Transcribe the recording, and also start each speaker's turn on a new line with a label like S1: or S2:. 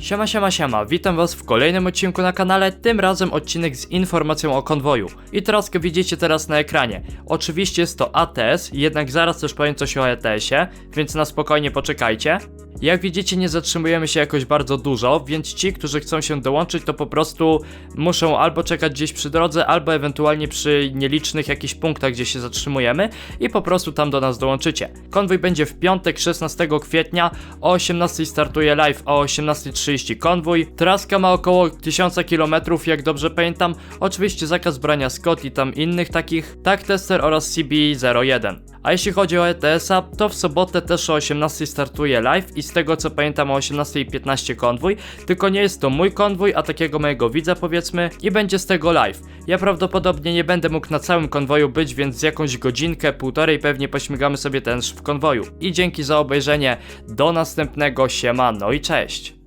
S1: Siema, siema, siema, witam was w kolejnym odcinku na kanale, tym razem odcinek z informacją o konwoju. I go widzicie teraz na ekranie. Oczywiście jest to ATS, jednak zaraz też powiem coś o ETS-ie, więc na spokojnie poczekajcie. Jak widzicie nie zatrzymujemy się jakoś bardzo dużo, więc ci, którzy chcą się dołączyć to po prostu muszą albo czekać gdzieś przy drodze, albo ewentualnie przy nielicznych jakichś punktach, gdzie się zatrzymujemy i po prostu tam do nas dołączycie. Konwój będzie w piątek 16 kwietnia, o 18 startuje live, o 18.30 konwój. Traska ma około 1000 km, jak dobrze pamiętam. Oczywiście zakaz brania Scott i tam innych takich, tak tester oraz CB01. A jeśli chodzi o ETS-a, to w sobotę też o 18 startuje live i z tego co pamiętam o 18.15 konwój, tylko nie jest to mój konwój, a takiego mojego widza powiedzmy i będzie z tego live. Ja prawdopodobnie nie będę mógł na całym konwoju być, więc z jakąś godzinkę, półtorej pewnie pośmigamy sobie też w konwoju. I dzięki za obejrzenie, do następnego, siema, no i cześć!